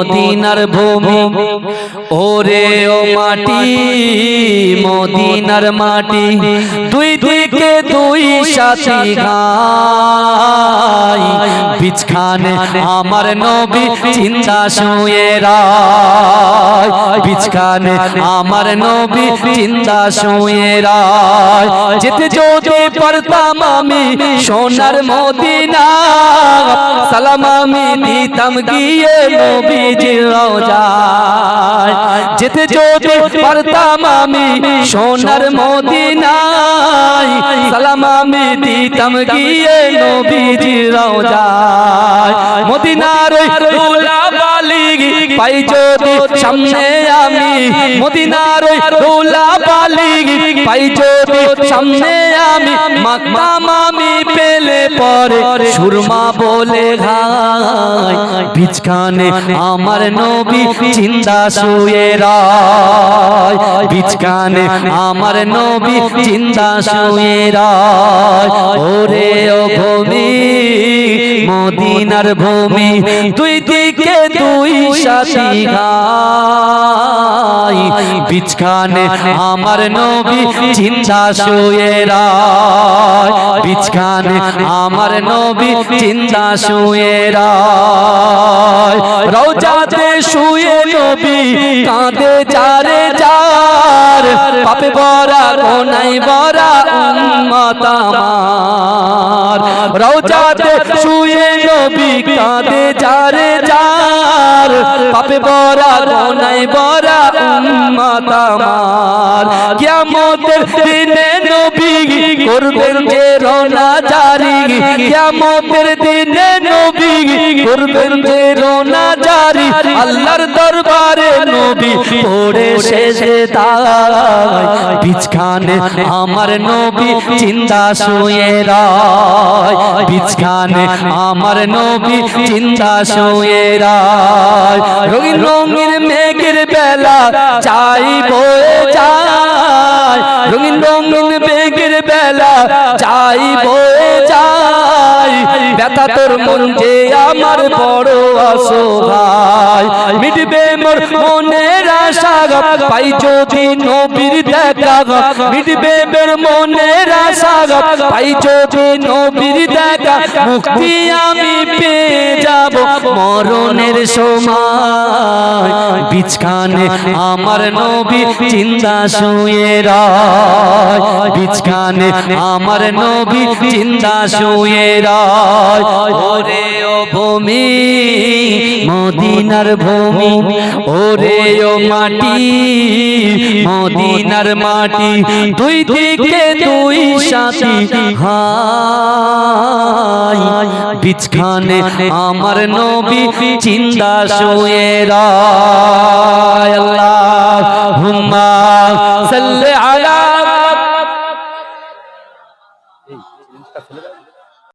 মদিনার ভূমি। ওরে ও মাটি মদিনার মাটি। দুই দিকে দুই সাথী গাই বিছখানে আমার নবী চিন্তা শুয়ে রায়। বিছখানে আমার নবী চিন্তা শুয়ে রায়। যেতে যদি পারতাম আমি সোনার মদিনা। সালাম আমি দিতাম গিয়ে নবীজির রওজায় যেতে যদি পারতাম আমি সোনার মদিনায় সালাম আমি দিতাম গিয়ে নবীজির রওজায়। মদিনার রুলা বালিগ পাই যদি সামনে আমি। মদিনার রুলা বালিগ পাই যদি সামনে আমি। মাকতাম আমি পেলে পরে সুরমা বলে ঘাই বিচখানে আমার নবী চিন্তা শুয়ে রায়। বিচখানে আমার নবী চিন্তা শুয়ে রায়। ওরে ও ভূমি মদিনার ভূমি দুই দিকে দুই সাথী গাই বিচখানে আমার নবী চিন্তা শুয়ে রায়। বিচখানে আমার নবী চিন্তা শুয়ে রায়। রওজাতে শুয়ে নবী কাঁদে যারে যার। পাপে বরা কোনাই বরা উম্মত আমার। রওজাতে শুয়ে নবী কাঁদে যারে যার। পাপে বরা কোনাই বরা উম্মত আমার। কিয়ামতের দিনে নবী করবেন যে রোনা জারি। কিয়ামতের দিনে নবী করবেন যে রোনা জারি আল্লাহর দরবারে নবী পড়ে শেষে বিছখানে আমার নবী চিন্তা শুয়ে রায় বিছখানে আমার নবী চিন্তা শুয়ে রায়। রঙিন মেঘের বেলা চাই বয়ে যায় রঙিন রঙিন মেঘের বেলা চাই বয়ে ব্যথা তোর মন যে আমার বড় অসহায়। মিটবে মোর মনের আশা পাই যদি নবীর দেখা মিটবে মোর মনের আশা পাই যদি নবীর দেখা মুক্তি আমি পেয়ে যাব মরণের সময়। বিছখানে আমার নবী চিন্তা শুয়ে রায়। বিছখানে আমার নবী চিন্তা শুয়ে রায়। ওরে ও ভূমি, মদিনার ভূমি, ওরে ও মাটি, মদিনার মাটি, দুই দিকে দুই সাথী হাই বিছখানে বিছানে আমার নবী চিন্তা শুয়ে রায়। আল্লাহ হুম্মা সাল্লি আলা এই